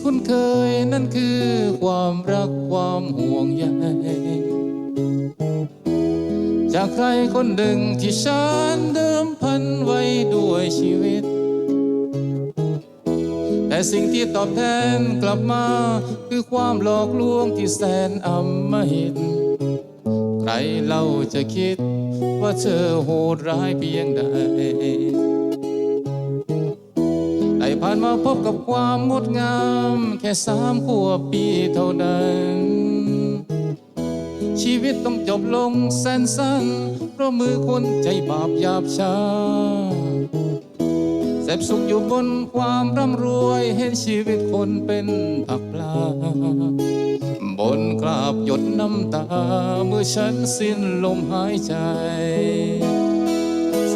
่คุ้นเคยนั่นคือความรักความห่วงใยจากใครคนหนึ่งที่ฉันเดิมพันไว้ด้วยชีวิต แต่สิ่งที่ตอบแทนกลับมา คือความหลอกลวงที่แสนอำมหิต ใครเล่าจะคิดว่าเธอโหดร้ายเพียงใด ผ่านมาพบกับความงดงาม แค่สามขวบปีเท่านั้น ชีวิตต้องจบลงแสนสั้น เพราะมือคนใจบาปหยาบช้าแสบสุขอยู่บนความร่ำรวยเห็นชีวิตคนเป็นผักปลา บนกราบหยดน้ำตา เมื่อฉันสิ้นลมหายใจ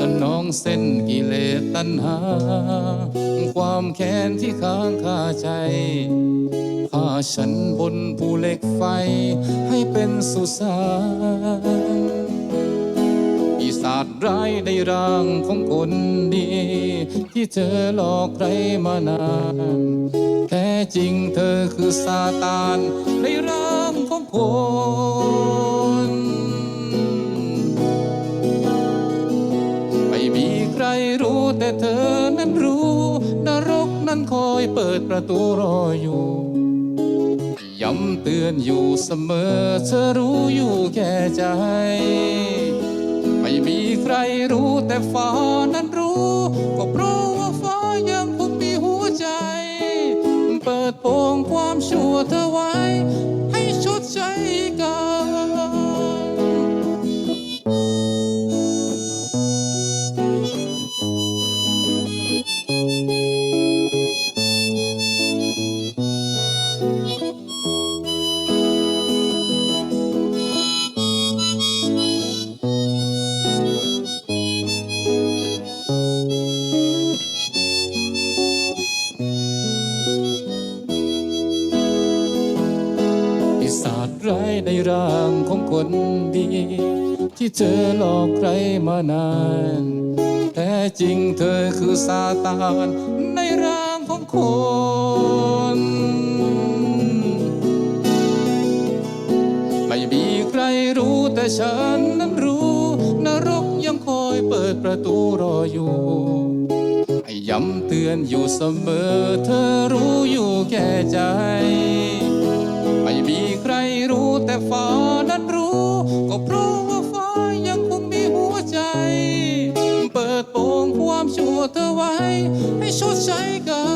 สนองเส้นกิเลสตัณหา ความแค้นที่ค้างคาใจพาฉันบนภูเหล็กไฟให้เป็นสุสานปีศาจร้ายในร่างของคนดี ที่เธอหลอกใครมานานแท้จริงเธอคือซาตานในร่างของคน รรู้แต่เธอนั้นรู้ นรกนั้นคอยเปิดประตูรออยู่ ย้ำเตือนอยู่เสมอ เธอรู้อยู่แก่ใจ ไม่มีใครรู้แต่ฟ้านั้นรู้ ก็เพราะว่าฟ้ายังคงมีหัวใจ เปิดโปงความชั่วเธอไว้ ให้ชดใช้กร ร้ายในร่างของคนดี ที่เธอหลอกใครมานาน แท้จริงเธอคือซาตานในร่างของคนไม่มีใครรู้แต่ฉันนั้นรู้ นรกยังคอยเปิดประตูรออยู่ให้ย้ำเตือนอยู่เสมอ เธอรู้อยู่แก่ใจ ฟ้านั้นรู้ ก็เพราะว่าฟ้ายังคงมีหัวใจ เปิดโปงความชั่วเธอไว้ ให้ชดใช้กัน